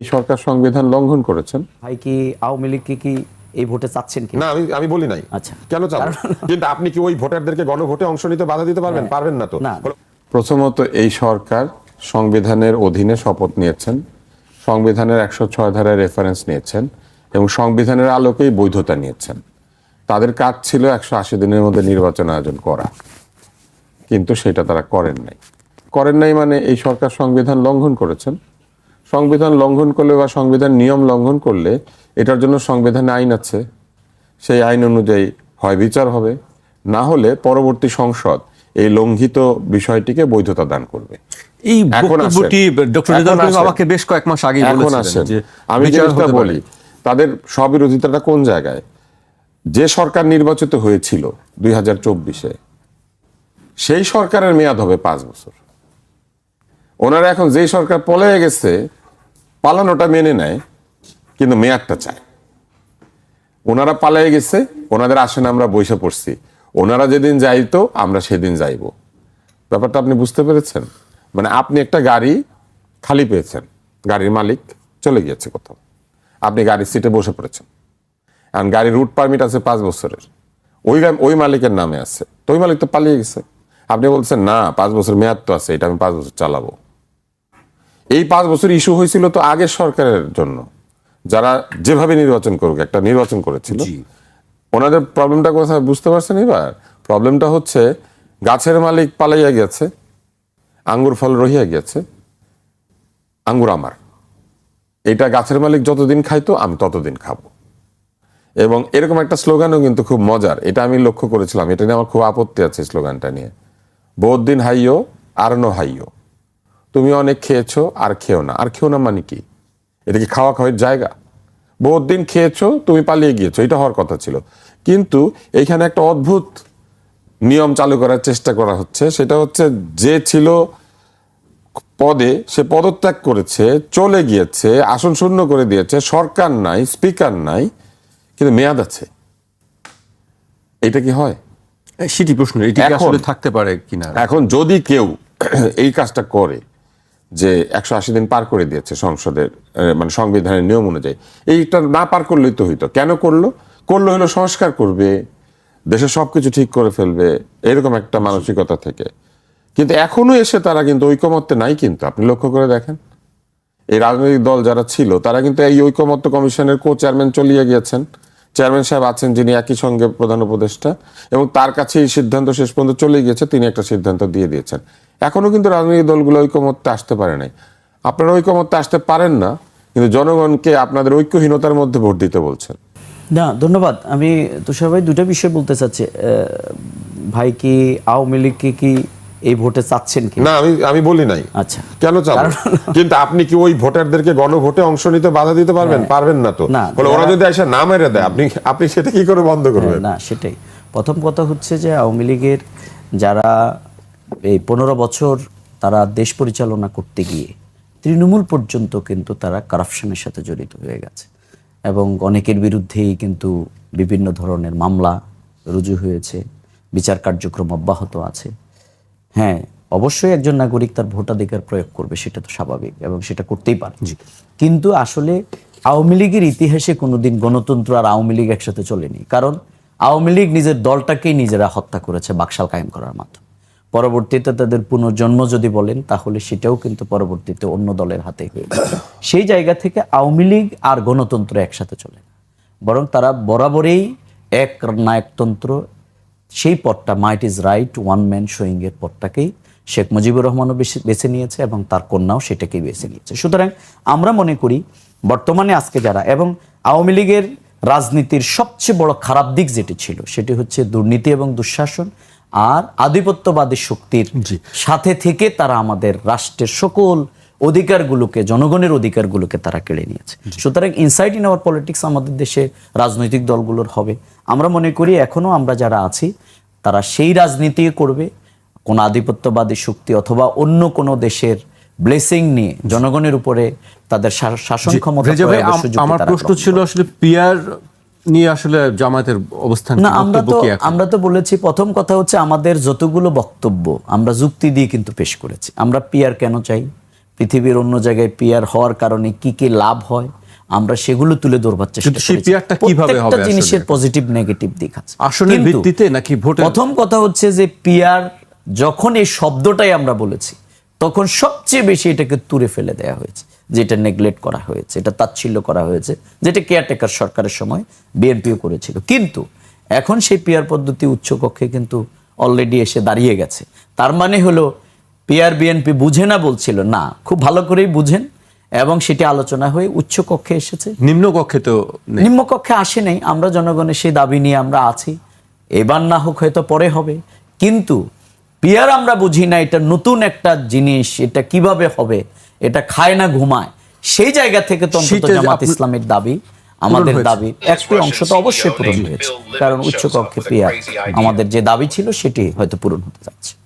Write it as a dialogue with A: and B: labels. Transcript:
A: এই সরকার সংবিধান লঙ্ঘন করেছেন।
B: ভাই কি আওয়ামী লীগকে কি এই ভোটে চাচ্ছেন কি?
C: না আমি আমি বলি নাই।
B: আচ্ছা।
C: কেন চান কিন্তু আপনি কি ওই ভোটারদেরকে গণভোটে অংশ নিতে বাধা দিতে পারবেন? পারবেন না তো।
B: না।
A: প্রথমত এই সরকার সংবিধানের অধীনে শপথ নিয়েছেন সংবিধানের একশো ছয় ধারায় রেফারেন্স নিয়েছেন এবং সংবিধানের আলোকেই বৈধতা নিয়েছেন। তাদের কাজ ছিল একশো আশি দিনের মধ্যে নির্বাচন আয়োজন করা। কিন্তু সেটা তারা করেন নাই। করেন নাই মানে এই সরকার সংবিধান লঙ্ঘন করেছেন। সংবিধান লঙ্ঘন করলে বা সংবিধান নিয়ম লঙ্ঘন করলে এটার জন্য সংবিধানে আইন আছে। সেই আইন অনুযায়ী হয় বিচার হবে। না হলে পরবর্তী সংসদ এই লঙ্ঘিত বিষয়টিকে বৈধতা দান করবে।
D: এই বক্তব্যটি ডক্টর। আমাকে বেশ কয়েক মাস আগে বলেছিলেন
A: আমি
D: পারে।
A: বলি তাদের স্ববিরোধিতাটা কোন জায়গায়? যে সরকার নির্বাচিত হয়েছিল দুই হাজার চব্বিশে সেই সরকারের মেয়াদ হবে পাঁচ বছর। ওনারা এখন যেই সরকার পলায়ে গেছে পালানোটা মেনে নেয়, কিন্তু মেয়াদটা চায়। ওনারা পালিয়ে গেছে, ওনাদের আসেন আমরা বৈশা পড়ছি। ওনারা যেদিন যাইতো, আমরা সেদিন যাইব। ব্যাপারটা আপনি বুঝতে পেরেছেন? মানে আপনি একটা গাড়ি খালি পেয়েছেন। গাড়ির মালিক চলে গিয়েছে কোথাও। আপনি গাড়ির সিটে বসে পড়েছেন। এখন গাড়ির রুট পারমিট আছে পাঁচ বছরের। ওই ওই মালিকের নামে আছে। তো ওই মালিক তো পালিয়ে গেছে। আপনি বলছেন, না, পাঁচ বছর মেয়াদ তো আছে, এটা আমি পাঁচ বছর চালাবো। এই পাঁচ বছর ইস্যু হয়েছিল তো আগের সরকারের জন্য। যারা যেভাবে নির্বাচন করুক একটা নির্বাচন করেছিল। ওনাদের প্রবলেমটা কোথায় বুঝতে পারছেন এবার? প্রবলেমটা হচ্ছে গাছের মালিক পালাইয়া গেছে আঙ্গুর ফল রহিয়া গেছে আঙ্গুর আমার। এটা গাছের মালিক যতদিন খাইতো আমি ততদিন খাব। এবং এরকম একটা স্লোগানও কিন্তু খুব মজার। এটা আমি লক্ষ্য করেছিলাম। এটা নিয়ে আমার খুব আপত্তি আছে স্লোগানটা নিয়ে। বহুত দিন হাইও আর নো হাইও তুমি অনেক খেয়েছো আর খেও না। আর খেও না মানে কি? এটা কি খাওয়া খাওয়ার জায়গা? বহুত দিন খেয়েছো তুমি পালিয়ে গিয়েছো। এটা হওয়ার কথা ছিল। কিন্তু এইখানে একটা অদ্ভুত নিয়ম চালু করার চেষ্টা করা হচ্ছে। সেটা হচ্ছে যে ছিল পদে সে পদত্যাগ করেছে চলে গিয়েছে আসন শূন্য করে দিয়েছে সরকার নাই স্পিকার নাই কিন্তু মেয়াদ আছে। এটা কি হয়?
D: সেটি প্রশ্ন। এটি কি আসলে থাকতে পারে কিনা?
A: এখন যদি কেউ এই কাজটা করে যে একশো আশি দিন পার করে দিয়েছে সংসদের মানে সংবিধানের নিয়ম অনুযায়ী। এইটা না পার করলেই তো হইতো। কেন করল? করল হলো সংস্কার করবে, দেশের সবকিছু ঠিক করে ফেলবে, এরকম একটা মানসিকতা থেকে। কিন্তু এখনও এসে তারা কিন্তু ঐকমত্যে নাই কিন্তু, আপনি লক্ষ্য করে দেখেন। এই রাজনৈতিক দল যারা ছিল, তারা কিন্তু এই ঐকমত্য কমিশনের কো চেয়ারম্যান চলিয়ে গিয়েছেন। চেয়ারম্যান সাহেব আছেন যিনি একই সঙ্গে প্রধান উপদেষ্টা এবং তার কাছে এই সিদ্ধান্ত শেষ পর্যন্ত চলে গিয়েছে তিনি একটা সিদ্ধান্ত দিয়ে দিয়েছেন। এখনও কিন্তু রাজনৈতিক দলগুলো ঐকমত্যে আসতে পারে নাই। আপনারা ঐকমত্যে আসতে পারেন না, কিন্তু জনগণকে আপনাদের ঐক্যহীনতার মধ্যে ভোট দিতে বলছেন।
B: না, ধন্যবাদ। আমি তুষার ভাই দুটা বিষয় বলতে চাচ্ছি। ভাই কি আওয়ামী লীগকে কি এই ভোটে চাচ্ছেন কি?
C: না আমি আমি বলি নাই।
B: আচ্ছা।
C: কেন চাবো? কিন্তু আপনি কি ওই ভোটারদেরকে গণভোটে অংশ নিতে বাধা দিতে পারবেন? পারবেন না তো।
B: না,
C: বলে ওরা যদি এসে না মেরে দেয় আপনি আপনি সেটা কি করে বন্ধ করবেন?
B: না সেটাই। প্রথম কথা হচ্ছে যে আওয়ামী লীগের যারা এই পনেরো বছর তারা দেশ পরিচালনা করতে গিয়ে তৃণমূল পর্যন্ত কিন্তু তারা কারাপশনের সাথে জড়িত হয়ে গেছে। এবং অনেকের বিরুদ্ধেই কিন্তু বিভিন্ন ধরনের মামলা রুজু হয়েছে। বিচার কার্যক্রম অব্যাহত আছে। হ্যাঁ অবশ্যই একজন নাগরিক তার ভোটাধিকার প্রয়োগ করবে সেটা তো স্বাভাবিক এবং সেটা করতেই পারে। কিন্তু আসলে আওয়ামী লীগের ইতিহাসে কোনোদিন গণতন্ত্র আর আওয়ামী লীগ একসাথে চলেনি। কারণ আওয়ামী লীগ নিজের দলটাকেই নিজেরা হত্যা করেছে বাকশাল কায়েম করার মাধ্যমে পরবর্তীতে তাদের পুনর্জন্ম যদি বলেন তাহলে সেটাও কিন্তু পরবর্তীতে অন্য দলের হাতে হয়ে। সেই জায়গা থেকে আওয়ামী লীগ আর গণতন্ত্র একসাথে চলে না। বরং তারা বরাবরই এক নায়কতন্ত্র সেই পথটা might is right one man showing এর পথটাকেই শেখ মুজিবুর রহমানও বেছে নিয়েছে এবং তার কন্যাও সেটাকেই বেছে নিয়েছে। সুতরাং আমরা মনে করি বর্তমানে আজকে যারা এবং আওয়ামী লীগের রাজনীতির সবচেয়ে বড় খারাপ দিক যেটি ছিল সেটি হচ্ছে দুর্নীতি এবং দুঃশাসন আর আধিপত্যবাদী শক্তির সাথে থেকে তারা আমাদের রাষ্ট্রের সকল অধিকারগুলোকে জনগণের অধিকারগুলোকে তারা কেড়ে নিয়েছে। সুতরাং ইনসাইড ইন আওয়ার পলিটিক্স আমাদের দেশে রাজনৈতিক দলগুলোর হবে। আমরা মনে করি এখনও আমরা যারা আছি তারা সেই রাজনীতি করবে। কোন আধিপত্যবাদী শক্তি অথবা অন্য কোনো দেশের ব্লেসিং নিয়ে জনগণের উপরে তাদের শাসন ক্ষমতা
D: আমার প্রশ্ন ছিল আসলে পিয়ার নিয়ে আসলে জামায়াতের অবস্থান
B: না আমরা তো আমরা তো বলেছি প্রথম কথা হচ্ছে আমাদের যতগুলো বক্তব্য আমরা যুক্তি দিয়ে কিন্তু পেশ করেছি। আমরা পিয়ার কেন চাই? পৃথিবীর অন্য জায়গায় পিয়ার হওয়ার কারণে কি কি লাভ হয়? আমরা সেগুলো তুলে ধরবার চেষ্টা করেছি। প্রত্যেকটা জিনিসের পজিটিভ নেগেটিভ দিক আছে।
D: আসনের ভিত্তিতে নাকি ভোটের-
B: প্রথম কথা হচ্ছে যে পিয়ার যখন এই শব্দটাই আমরা বলেছি তখন সবচেয়ে বেশি এটাকে তুরে ফেলে দেওয়া হয়েছে যেটা নেগলেক্ট করা হয়েছে এটা তাচ্ছিল্য করা হয়েছে যেটা কেয়ারটেকার সরকারের সময় বিএনপিও করেছিল। কিন্তু এখন সেই পিয়ার পদ্ধতি উচ্চকক্ষে কিন্তু অলরেডি এসে দাঁড়িয়ে গেছে। তার মানে হলো পিয়ার বিএনপি বুঝে না বলছিল না খুব ভালো করেই বুঝেন এবং সেটি আলোচনা হয়ে উচ্চকক্ষে এসেছে।
D: নিম্ন কক্ষে তো।
B: নিম্নকক্ষে আসে নাই। আমরা জনগণের সেই দাবি নিয়ে আমরা আছি। এবার না হোক হয়তো পরে হবে। কিন্তু পিয়ার আমরা বুঝি না এটা নতুন একটা জিনিস এটা কীভাবে হবে এটা খায় না ঘুমায়। সেই জায়গা থেকে তো অন্তত জামাত ইসলামের দাবি আমাদের দাবি একটি অংশ তো অবশ্যই পূরণ হয়েছে। কারণ উচ্চকক্ষে পিয়ার আমাদের যে দাবি ছিল সেটি হয়তো পূরণ হতে যাচ্ছে।